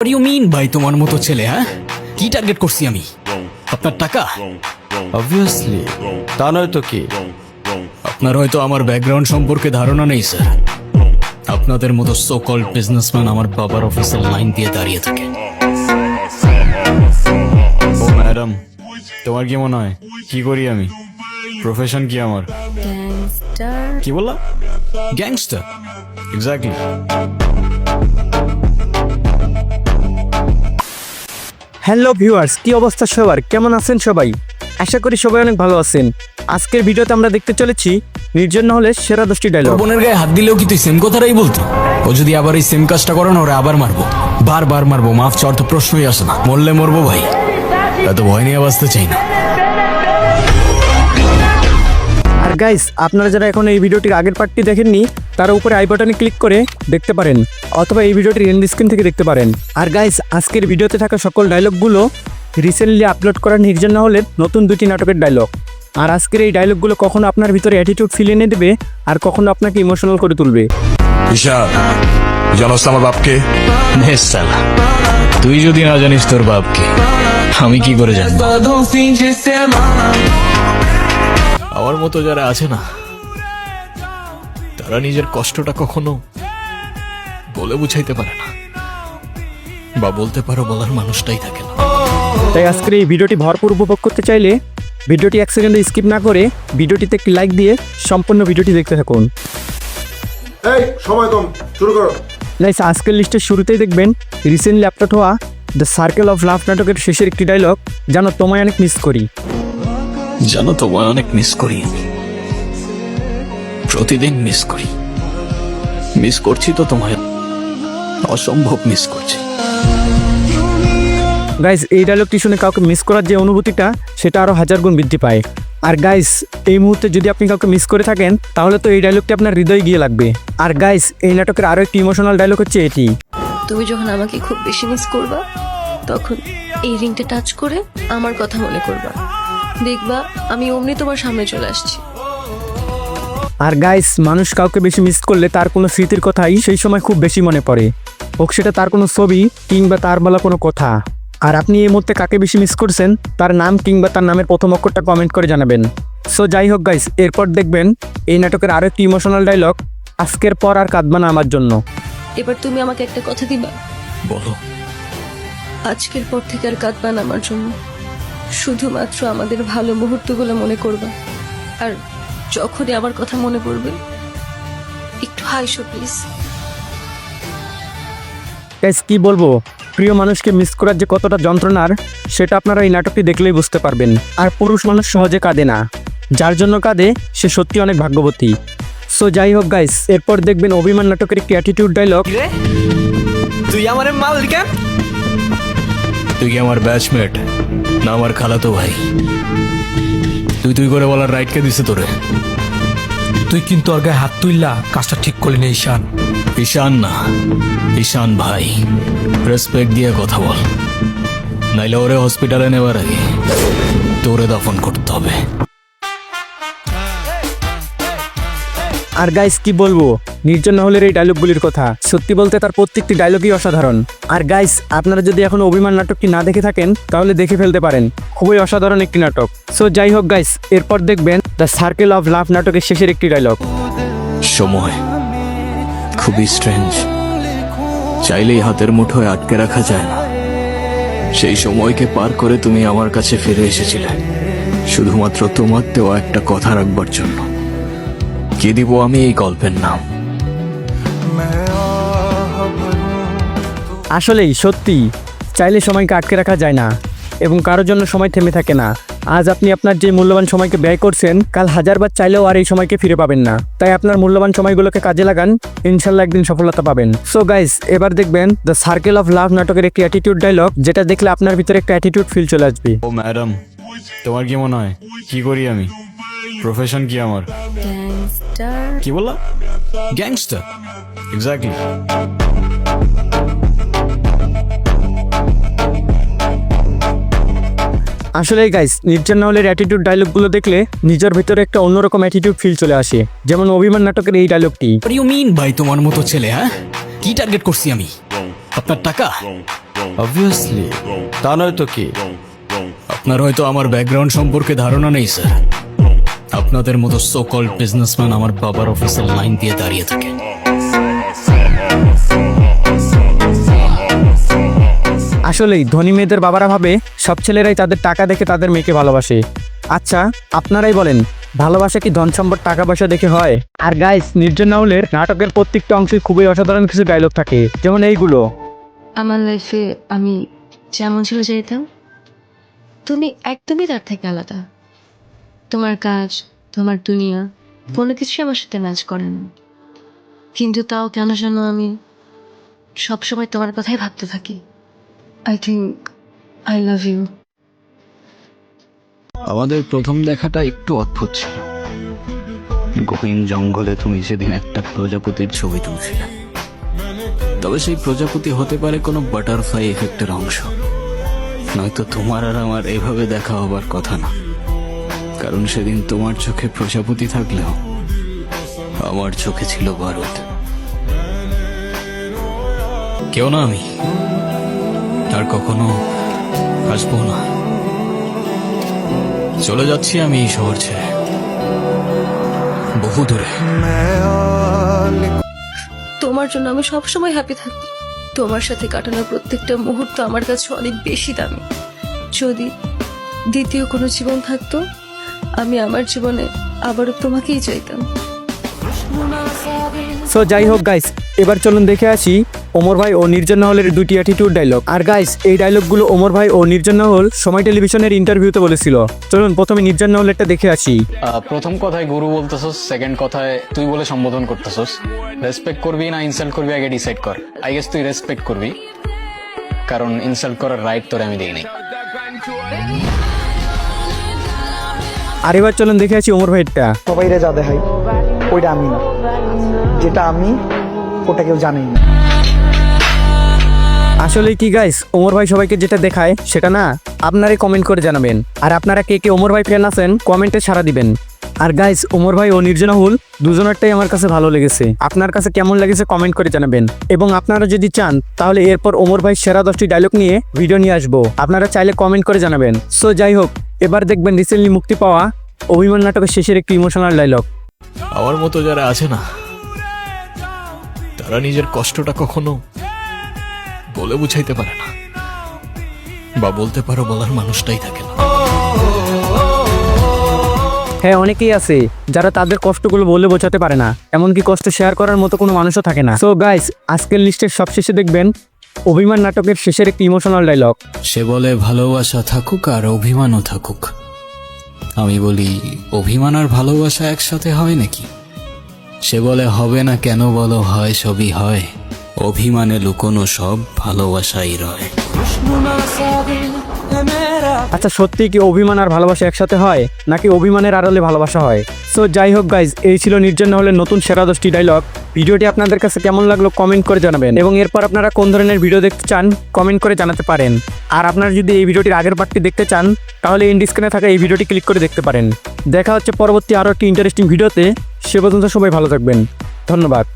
What do you mean ভাই তোমার মতো ছেলে হ্যাঁ? কি টার্গেট করছি আমি? আপনার টাকা? অবভিয়াসলি তা নয় তো কি? আপনার হয়তো আমার ব্যাকগ্রাউন্ড সম্পর্কে ধারণা নেই স্যার আপনাদের মতো সো কল্ড বিজনেসম্যান আমার বাবার অফিসের লাইন দিয়ে দাঁড়িয়ে থাকে। ও ম্যাডাম তোমার কি মনে হয়? কি করি আমি? প্রফেশন কি আমার? কি বললা? গ্যাংস্টার এক্স্যাক্টলি হ্যালো ভিউয়ার্স, কি অবস্থা সবার? কেমন আছেন সবাই? আশা করি সবাই অনেক ভালো আছেন। আজকের ভিডিওতে আমরা দেখতে চলেছি নির্জন হলে সেরা দশটি ডায়লগ বোনের গায়ে হাত দিলেও কি তুই সেম কথাটাই বলতো? ও যদি আবার এই সেম কাজটা করে না, ওরা আবার মারবো। বারবার মারবো, মাফ চাওয়ার তো প্রশ্নই আসে না। মরলে মরবো ভাই। এত ভয় নিয়ে বাঁচতে চাই না। গাইস আপনারা যারা এখন এই ভিডিওটির আগের পার্টটি দেখেননি তার উপরে আই বাটনে ক্লিক করে দেখতে পারেন অথবা এই ভিডিওটির এন্ড স্ক্রিন থেকে দেখতে পারেন। আর গাইস আজকের ভিডিওতে থাকা সকল ডায়লগগুলো রিসেন্টলি আপলোড করা নির্জন না হলে নতুন দুটি নাটকের ডায়লগ আর আজকের এই ডায়লগগুলো কখনো আপনার ভিতরে অ্যাটিটিউড ফিল এনে দেবে আর কখনো আপনাকে ইমোশনাল করে তুলবে। ঈশান জানোস আমার বাপকে? তুই যদি না জানিস তোর বাপকে আমি কি করে জানব? আমার মতো যারা আছে না তারা নিজের কষ্টটা কখনো বলে বুঝাইতে পারে না। বা বলতে পারো বলার মানুষটাই থাকে না। তাই আজকের এই ভিডিওটি ভরপুর উপভোগ করতে চাইলে ভিডিওটি এক সেকেন্ডে স্কিপ না করে ভিডিওটিতে একটি লাইক দিয়ে সম্পূর্ণ ভিডিওটি দেখতে থাকুন। এই সময় কম শুরু করো। গাইস আজকের লিস্টের শুরুতেই দেখবেন রিসেন্টলি আপলোড হওয়া দ্য সার্কেল অফ লাভ নাটকের শেষের একটি ডায়লগ যেন তোমায় অনেক মিস করি। জানো তোমায় অনেক মিস করি আমি। প্রতিদিন মিস করি। মিস করছি তো তোমায়। অসম্ভব মিস করছি। গাইস এই ডায়লগটি শুনে কাউকে মিস করার যে অনুভূতিটা সেটা আরও হাজার গুণ বৃদ্ধি পায়। আর গাইস এই মুহূর্তে যদি আপনি কাউকে মিস করে থাকেন তাহলে তো এই ডায়লগটি আপনার হৃদয়ে গিয়ে লাগবে। আর গাইস এই নাটকের আরও একটি ইমোশনাল ডায়লগ হচ্ছে এটি। তুমি যখন আমাকে খুব বেশি মিস করবা তখন এই রিংটা টাচ করে আমার কথা মনে করবা। দেখবা আমি অমনি তোমার সামনে চলে আসছি। আর গাইস মানুষ কাউকে বেশি মিস করলে তার কোনো স্মৃতির কথাই সেই সময় খুব বেশি মনে পড়ে। হোক সেটা তার কোনো ছবি কিংবা তার বলা কোনো কথা। আর আপনি এই মুহূর্তে কাকে বেশি মিস করছেন তার নাম কিংবা তার নামের প্রথম অক্ষরটা কমেন্ট করে জানাবেন। সো যাই হোক গাইস এরপর দেখবেন এই নাটকের আরও একটি ইমোশনাল ডায়লগ আজকের পর আর কাঁদবা না আমার জন্য। এবার তুমি আমাকে একটা কথা দিবা? বলো। আজকের পর থেকে আর কাঁদবা না আমার জন্য। শুধুমাত্র আমাদের ভালো মুহূর্তগুলো মনে করবা। আর যখনই আমার কথা মনে পড়বে একটু হাইশো প্লিজ। গাইস কি বলব? প্রিয় মানুষকে মিস করার যে কতটা যন্ত্রণার সেটা আপনারা এই নাটকটি দেখলেই বুঝতে পারবেন। আর পুরুষ মানুষ সহজে কাঁদে না। যার জন্য কাঁদে সে সত্যি অনেক ভাগ্যবতী। সো যাই হোক গাইস এরপর দেখবেন অভিমান নাটকের একটি অ্যাটিটিউড ডায়লগ তুই আমার মাল কেন? তুই কি আমার ব্যাচমেট না আমার খালাতো ভাই। তুই তুই করে বলার রাইট কে দিছে তোরে? তুই কিন্তু আর গায়ে হাত তুললা কাজটা ঠিক করলি না ঈশান। ঈশান না ঈশান ভাই। রেসপেক্ট দিয়ে কথা বল। নাইলে ওরে হসপিটালে নেবার আগে তোরে দাফন করতে হবে। আর গাইস কি বলব? নির্জন হলের এই ডায়লগগুলির কথা। সত্যি বলতে তার প্রত্যেকটি ডায়লগই অসাধারণ। আর গাইস আপনারা যদি এখন অভিমান নাটকটি না দেখে থাকেন, তাহলে দেখে ফেলতে পারেন। খুবই অসাধারণ একটি নাটক। সো যাই হোক গাইস এরপর দেখবেন দ্য সার্কেল অফ লাভ নাটকের শেষের একটি ডায়লগ সময় খুবই স্ট্রেঞ্জ চাইলেই হাতের মুঠোয় আটকে রাখা যায় না। সেই সময়কে পার করে তুমি আমার কাছে ফিরে এসেছিলে। শুধুমাত্র তোমার দেওয়া একটা কথা রাখবার জন্য। কি দিব আমি এই গল্পের নাম। আসলেই সত্যি চাইলে সময়কে আটকে রাখা যায় না এবং কারোর জন্য সময় থেমে থাকে না। আজ আপনি আপনার যে মূল্যবান সময়কে ব্যয় করছেন কাল হাজারবার চাইলেও আর এই সময়কে ফিরে পাবেন না। তাই আপনার মূল্যবান সময়গুলোকে কাজে লাগান ইনশাল্লাহ একদিন সফলতা পাবেন। সো গাইস এবার দেখবেন দ্য সার্কেল অফ লাভ নাটকের একটি অ্যাটিটিউড ডায়লগ যেটা দেখলে আপনার ভিতরে একটা অ্যাটিটিউড ফিল চলে আসবে। ও ম্যাডাম তোমার কি মনে হয়? কি করি আমি? প্রফেশন কি আমার? গ্যাংস্টার কি বললা? গ্যাংস্টার এক্স্যাক্টলি আসলে গাইস নির্জন নাহলের অ্যাটিটিউড ডায়লগগুলো দেখলে নিজের ভিতরে একটা অন্যরকম অ্যাটিটিউড ফিল চলে আসে। যেমন অভিমান নাটকের এই ডায়লগটি ইউ মিন ভাই তোমার মতো ছেলে হ্যাঁ? কি টার্গেট করছি আমি? আপনার টাকা? অবভিয়াসলি তা নয় তো কি? আপনার হয়তো আমার ব্যাকগ্রাউন্ড সম্পর্কে ধারণা নেই স্যার আপনাদের মতো সো কল্ড বিজনেসম্যান আমার বাবার অফিসের লাইন দিয়ে দাঁড়িয়ে থাকে। আসলেই ধনী মেয়েদের বাবারা ভাবে সব ছেলেরাই তাদের টাকা দেখে তাদের মেয়েকে ভালোবাসে। আচ্ছা আপনারাই বলেন ভালোবাসা কি ধন সম্পদ টাকা পয়সা দেখে হয়? আর গাইস নির্জন নাউলের নাটকের প্রত্যেকটা অংশে খুবই অসাধারণ কিছু ডায়লগ থাকে যেমন এইগুলো। আমার লাইফে আমি যেমন ছিল যেতাম তুমি একদমই তার থেকে আলাদা। তোমার কাজ, তোমার দুনিয়া, কোনো কিছুই আমার সাথে ম্যাচ করে না। কিন্তু তাও কেন যেন আমি সবসময় তোমার কথাই ভাবতে থাকি। I think I love you আমাদের প্রথম দেখাটা একটু অদ্ভুত ছিল। গহীন জঙ্গলে তুমি সেদিন একটা প্রজাপতির ছবি তুলছিলে। তবে সেই প্রজাপতি হতে পারে কোনো বাটারফ্লাই এফেক্টের অংশ। নয়তো তোমার আর আমার এভাবে দেখা হবার কথা না। কারণ সেদিন তোমার চোখে প্রজাপতি থাকলেও আমার চোখে ছিল ভারত। কেউ না আমি আর কখনো আসব না। চলে যাচ্ছি আমি এই শহর ছেড়ে, বহু দূরে। তোমার জন্য আমি সবসময় হ্যাপি থাকি তোমার সাথে কাটানো প্রত্যেকটা মুহূর্ত আমার কাছে অনেক বেশি দামি। যদি দ্বিতীয় কোনো জীবন থাকতো আমি আমার জীবনে আবারও তোমাকেই চাইতাম। সো যাই হোক গাইস এবার চলুন দেখে আসি ওমর ভাই ও নির্জন নাহলের দুটি অ্যাটিটিউড ডায়লগ আর গাইস এই ডায়লগগুলো ওমর ভাই ও নির্জন নাহল সময় টেলিভিশনের ইন্টারভিউতে বলেছিল। চলুন প্রথমে নির্জন নাহলেরটা দেখে আসি। প্রথম কথায় গুরু বলতেছস সেকেন্ড কথায় তুই বলে সম্বোধন করতেছস। রেসপেক্ট করবি না ইনসাল্ট করবি আগে ডিসাইড কর। আই গেস তুই রেসপেক্ট করবি কারণ ইনসাল্ট করার রাইট তোরে আমি দিই নাই। আর এবার চলুন দেখে আছি ওমর ভাইটা সবাই রে যা দেখাই ওইটা আমি না। যেটা আমি ওটা কেউ জানেই না। আসলে কি গাইস ওমর ভাই সবাইকে যেটা দেখায় সেটা না আপনারাই কমেন্ট করে জানাবেন। আর আপনারা কে কে ওমর ভাই ফ্যান আছেন কমেন্টে সারা দিবেন। আর গাইস ওমর ভাই ও নির্জনাহুল দুজনেরটাই আমার কাছে ভালো লেগেছে। আপনার কাছে কেমন লেগেছে কমেন্ট করে জানাবেন। এবং আপনারা যদি চান, তাহলে এরপর ওমর ভাই সেরা দশটি ডায়লগ নিয়ে ভিডিও নিয়ে আসব। আপনারা চাইলে কমেন্ট করে জানাবেন। সো যাই হোক, এবার দেখবেন রিসেন্টলি মুক্তি পাওয়া অভিমান নাটকের শেষের একটি ইমোশনাল ডায়লগ আমার মতো যারা আছে না, তারা নিজের কষ্টটা কখনো বলে বুঝাইতে পারে না। বা বলতে পারো বলার মানুষটাই থাকে না। হ্যাঁ অনেকেই আছে যারা তাদের কষ্টগুলো বলে বোঝাতে পারে না। এমনকি কষ্ট শেয়ার করার মতো কোনো মানুষও থাকে না। সো গাইস আজকের লিস্টের সবশেষে দেখবেন অভিমান নাটকের শেষের একটি ইমোশনাল ডায়লগ সে বলে ভালোবাসা থাকুক আর অভিমানও থাকুক। আমি বলি অভিমান আর ভালোবাসা একসাথে হয় নাকি? সে বলে হবে না কেন বলো হয় সবই হয়। অভিমানে লুকোনো সব ভালোবাসাই রয়। আচ্ছা সত্যি কি অভিমান আর ভালোবাসা একসাথে হয়? নাকি অভিমানের আড়ালে ভালোবাসা হয়? সো যাই হোক গাইজ এই ছিল নির্জন হলে নতুন সেরা দশটি ডায়লগ ভিডিওটি আপনাদের কাছে কেমন লাগল কমেন্ট করে জানাবেন। এবং এরপর আপনারা কোন ধরনের ভিডিও দেখতে চান কমেন্ট করে জানাতে পারেন। আর আপনারা যদি এই ভিডিওটির আগের পার্টটি দেখতে চান, তাহলে ইনডিসক্রিনে থাকা এই ভিডিওটি ক্লিক করে দেখতে পারেন। দেখা হচ্ছে পরবর্তী আরও একটি ইন্টারেস্টিং ভিডিওতে সে পর্যন্ত সবাই ভালো থাকবেন। ধন্যবাদ।